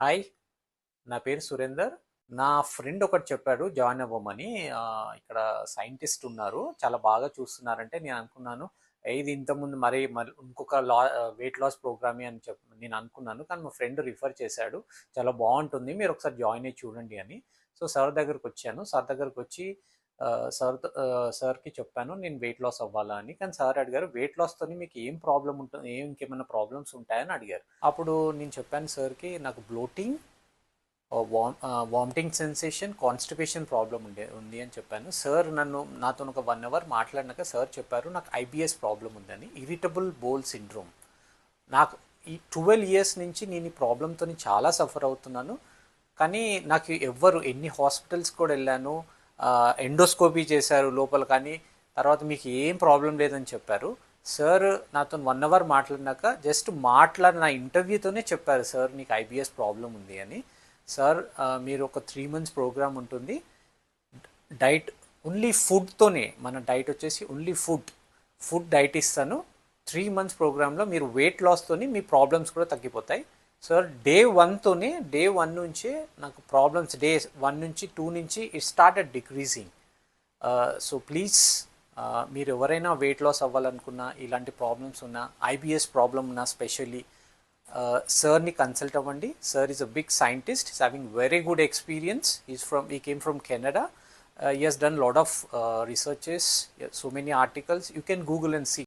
Hi నా పేరు సురేందర్. నా ఫ్రెండ్ ఒకటి చెప్పాడు జాయిన్ అవ్వమని. ఇక్కడ సైంటిస్ట్ ఉన్నారు. చాలా బాగా చూస్తున్నారంటే నేను అనుకున్నాను. ఏది ఇది ఇంతకుముందు మరి మరి ఇంకొక లా వెయిట్ లాస్ ప్రోగ్రామే అని చెప్ నేను అనుకున్నాను. కానీ మా ఫ్రెండ్ రిఫర్ చేశాడు. చాలా బాగుంటుంది. మీరు ఒకసారి జాయిన్ అయ్యి చూడండి అని. సో సార్ దగ్గరకు వచ్చాను. సార్ దగ్గరకు వచ్చి సార్ సార్కి చెప్పాను నేను వెయిట్ లాస్ అవ్వాలా అని. కానీ సార్ అడిగారు వెయిట్ లాస్తోని మీకు ఏం ప్రాబ్లం ఉంటుంది ఏం ఇంకేమైనా ప్రాబ్లమ్స్ ఉంటాయని అడిగారు. అప్పుడు నేను చెప్పాను సార్కి నాకు bloating vom vomiting sensation constipation problem ఉండే ఉంది అని చెప్పాను. సార్ నన్ను నాతో ఒక వన్ అవర్ మాట్లాడినాక సార్ చెప్పారు నాకు ఐబిఎస్ ప్రాబ్లం ఉందని ఇరిటబుల్ బోల్ సిండ్రోమ్ నాకు ఈ ట్వెల్వ్ ఇయర్స్ నుంచి నేను ఈ ప్రాబ్లంతో చాలా సఫర్ అవుతున్నాను. కానీ నాకు ఎవ్వరు ఎన్ని హాస్పిటల్స్ కూడా వెళ్ళాను ఎండోస్కోపీ చేశారు లోపల కానీ తర్వాత మీకు ఏం ప్రాబ్లం లేదని చెప్పారు. సార్ నాతో వన్ అవర్ మాట్లాడినాక జస్ట్ మాట్లాడిన నా ఇంటర్వ్యూతోనే చెప్పారు సార్ నీకు ఐబిఎస్ ప్రాబ్లం ఉంది అని. సార్ మీరు ఒక త్రీ మంత్స్ ప్రోగ్రామ్ ఉంటుంది. డైట్ ఓన్లీ ఫుడ్తోనే మన డైట్ వచ్చేసి ఓన్లీ ఫుడ్. ఫుడ్ డైట్ ఇస్తాను. త్రీ మంత్స్ ప్రోగ్రాంలో మీరు వెయిట్ లాస్తోని మీ ప్రాబ్లమ్స్ కూడా తగ్గిపోతాయి. సార్ డే వన్తోనే డే వన్ నుంచి నాకు ప్రాబ్లమ్స్ డే వన్ నుంచి టూ నుంచి it started decreasing so please మీరు ఎవరైనా వెయిట్ లాస్ అవ్వాలనుకున్నా ఇలాంటి ప్రాబ్లమ్స్ ఉన్నా ఐబిఎస్ ప్రాబ్లమ్ ఉన్నా స్పెషల్లీ సార్ని కన్సల్ట్ అవ్వండి. Sir is a big scientist is having very good experience is from he came from Canada he he's done lot of researches so many articles you can Google and see